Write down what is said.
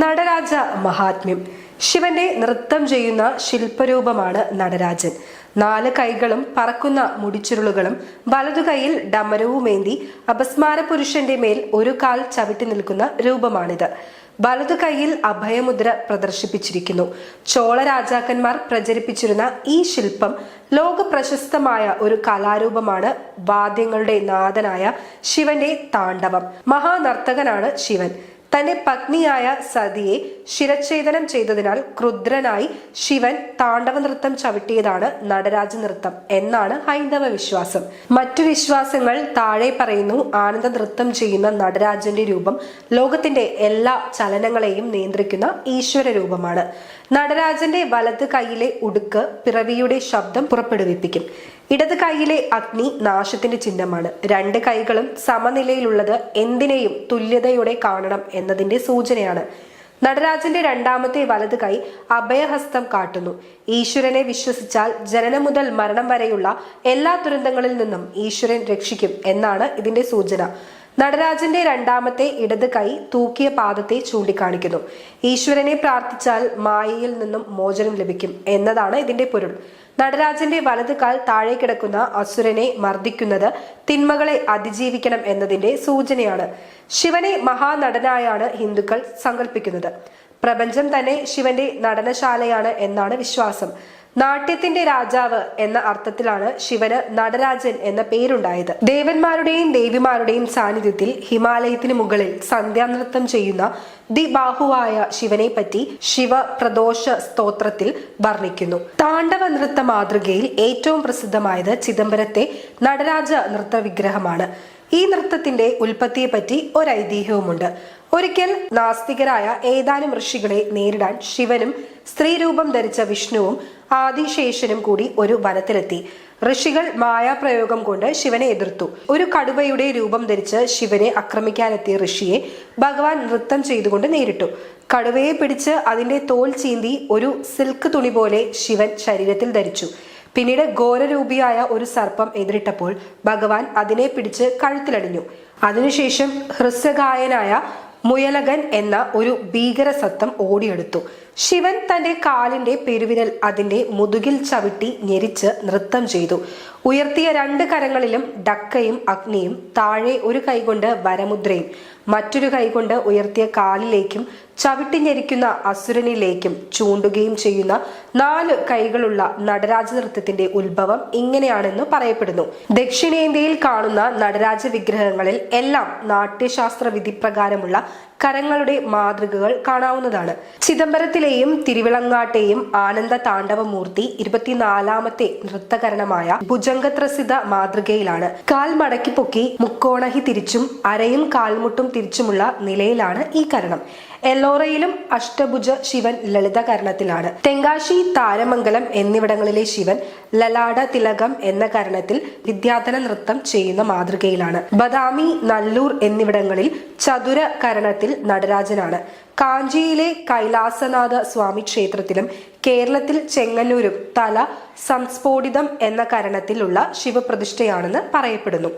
നടരാജ മഹാത്മ്യം. ശിവന്റെ നൃത്തം ചെയ്യുന്ന ശില്പരൂപമാണ് നടരാജൻ. നാല് കൈകളും പറക്കുന്ന മുടിച്ചുരുളുകളും വലതു കൈയിൽ ഡമരവുമേന്തി അപസ്മാര പുരുഷന്റെ മേൽ ഒരു കാൽ ചവിട്ടി നിൽക്കുന്ന രൂപമാണിത്. വലതു കൈയിൽ അഭയമുദ്ര പ്രദർശിപ്പിച്ചിരിക്കുന്നു. ചോള രാജാക്കന്മാർ പ്രചരിപ്പിച്ചിരുന്ന ഈ ശില്പം ലോക പ്രശസ്തമായ ഒരു കലാരൂപമാണ് വാദ്യങ്ങളുടെ നാഥനായ ശിവന്റെ താണ്ഡവം. മഹാനർത്തകനാണ് ശിവൻ. തന്റെ പത്നിയായ സതിയെ ശിരച്ഛേദനം ചെയ്തതിനാൽ ക്രുദ്രനായി ശിവൻ താണ്ഡവ നൃത്തം ചവിട്ടിയതാണ് നടരാജ നൃത്തം എന്നാണ് ഹൈന്ദവ വിശ്വാസം. മറ്റു വിശ്വാസങ്ങൾ താഴെ പറയുന്നു ആനന്ദ നൃത്തം ചെയ്യുന്ന നടരാജന്റെ രൂപം ലോകത്തിന്റെ എല്ലാ ചലനങ്ങളെയും നിയന്ത്രിക്കുന്ന ഈശ്വര രൂപമാണ്. നടരാജന്റെ വലത് കൈയിലെ ഉടുക്ക് പിറവിയുടെ ശബ്ദം പുറപ്പെടുവിപ്പിക്കും. ഇടത് കൈയിലെ അഗ്നി നാശത്തിന്റെ ചിഹ്നമാണ്. രണ്ട് കൈകളും സമനിലയിലുള്ളത് എന്തിനേയും തുല്യതയോടെ കാണണം എന്നതിന്റെ സൂചനയാണ്. നടരാജന്റെ രണ്ടാമത്തെ വലത് കൈ അഭയഹസ്തം കാട്ടുന്നു. ഈശ്വരനെ വിശ്വസിച്ചാൽ ജനനം മുതൽ മരണം വരെയുള്ള എല്ലാ ദുരന്തങ്ങളിൽ നിന്നും ഈശ്വരൻ രക്ഷിക്കും എന്നാണ് ഇതിന്റെ സൂചന. നടരാജന്റെ രണ്ടാമത്തെ ഇടത് കൈ തൂക്കിയ പാദത്തെ ചൂണ്ടിക്കാണിക്കുന്നു. ഈശ്വരനെ പ്രാർത്ഥിച്ചാൽ മായയിൽ നിന്നും മോചനം ലഭിക്കും എന്നതാണ് ഇതിന്റെ പൊരുൾ. നടരാജന്റെ വലത് കാൽ താഴെ കിടക്കുന്ന അസുരനെ മർദ്ദിക്കുന്നത് തിന്മകളെ അതിജീവിക്കണം എന്നതിന്റെ സൂചനയാണ്. ശിവനെ മഹാനടനായാണ് ഹിന്ദുക്കൾ സങ്കല്പിക്കുന്നത്. പ്രപഞ്ചം തന്നെ ശിവന്റെ നടനശാലയാണ് എന്നാണ് വിശ്വാസം. നാട്യത്തിന്റെ രാജാവ് എന്ന അർത്ഥത്തിലാണ് ശിവന് നടരാജൻ എന്ന പേരുണ്ടായത്. ദേവന്മാരുടെയും ദേവിമാരുടെയും സാന്നിധ്യത്തിൽ ഹിമാലയത്തിന് മുകളിൽ സന്ധ്യാനൃത്തം ചെയ്യുന്ന ദിബാഹുവായ ശിവനെ പറ്റി ശിവ പ്രദോഷ സ്തോത്രത്തിൽ വർണിക്കുന്നു. താണ്ഡവ നൃത്ത മാതൃകയിൽ ഏറ്റവും പ്രസിദ്ധമായത് ചിദംബരത്തെ നടരാജ നൃത്ത വിഗ്രഹമാണ്. ഈ നൃത്തത്തിന്റെ ഉൽപ്പത്തിയെപ്പറ്റി ഒരു ഐതിഹ്യവുമുണ്ട് ഒരിക്കൽ നാസ്തികരായ ഏതാനും ഋഷികളെ നേരിടാൻ ശിവനും സ്ത്രീരൂപം ധരിച്ച വിഷ്ണുവും ആദിശേഷനും കൂടി ഒരു വനത്തിലെത്തി. ഋഷികൾ മായാപ്രയോഗം കൊണ്ട് ശിവനെ എതിർത്തു. ഒരു കടുവയുടെ രൂപം ധരിച്ച് ശിവനെ ആക്രമിക്കാനെത്തിയ ഋഷിയെ ഭഗവാൻ നൃത്തം ചെയ്തുകൊണ്ട് നേരിട്ടു. കടുവയെ പിടിച്ച് അതിന്റെ തോൽ ചീന്തി ഒരു സിൽക്ക് തുണി പോലെ ശിവൻ ശരീരത്തിൽ ധരിച്ചു. പിന്നീട് ഘോരരൂപിയായ ഒരു സർപ്പം എതിരിട്ടപ്പോൾ ഭഗവാൻ അതിനെ പിടിച്ച് കഴുത്തിലടിഞ്ഞു. അതിനുശേഷം ഹൃസ്വഗായനായ മുയലകൻ എന്ന ഒരു ഭീകര സത്വം ഓടിയെടുത്തു. ശിവൻ തന്റെ കാലിന്റെ പെരുവിരൽ അതിന്റെ മുതുകിൽ ചവിട്ടി ഞെരിച്ച് നൃത്തം ചെയ്തു. ഉയർത്തിയ രണ്ട് കരങ്ങളിലും ഡക്കയും അഗ്നിയും താഴെ ഒരു കൈകൊണ്ട് വരമുദ്രയും മറ്റൊരു കൈകൊണ്ട് ഉയർത്തിയ കാലിലേക്കും ചവിട്ടി ഞെരിക്കുന്ന അസുരനിലേക്കും ചൂണ്ടുകയും ചെയ്യുന്ന നാല് കൈകളുള്ള നടരാജ നൃത്തത്തിന്റെ ഉത്ഭവം ഇങ്ങനെയാണെന്ന് പറയപ്പെടുന്നു. ദക്ഷിണേന്ത്യയിൽ കാണുന്ന നടരാജ വിഗ്രഹങ്ങളിൽ എല്ലാം നാട്യശാസ്ത്ര വിധി പ്രകാരമുള്ള കരങ്ങളുടെ മാതൃകകൾ കാണാവുന്നതാണ്. ചിദംബരത്തിലെയും തിരുവിളങ്ങാട്ടെയും ആനന്ദ താണ്ഡവമൂർത്തി ഇരുപത്തിനാലാമത്തെ നൃത്തകരണമായ ഭുജംഗത്രസിത മാതൃകയിലാണ്. കാൽ മടക്കി പൊക്കി മുക്കോണഹി തിരിച്ചും അരയും കാൽമുട്ടും തിരിച്ചുമുള്ള നിലയിലാണ് ഈ കരണം. എല്ലോറയിലും അഷ്ടഭുജ ശിവൻ ലളിതകരണത്തിലാണ് തെങ്കാശി താരമംഗലം എന്നിവിടങ്ങളിലെ ശിവൻ ലലാട തിലകം എന്ന കരണത്തിൽ വിദ്യാധന നൃത്തം ചെയ്യുന്ന മാതൃകയിലാണ്. ബദാമി നല്ലൂർ എന്നിവിടങ്ങളിൽ ചതുര കരണത്തിൽ നടരാജനാണ്. കാഞ്ചിയിലെ കൈലാസനാഥ സ്വാമി ക്ഷേത്രത്തിലും കേരളത്തിൽ ചെങ്ങന്നൂരും തല സംസ്ഫോടിതം എന്ന കരണത്തിലുള്ള ശിവപ്രതിഷ്ഠയാണെന്ന് പറയപ്പെടുന്നു.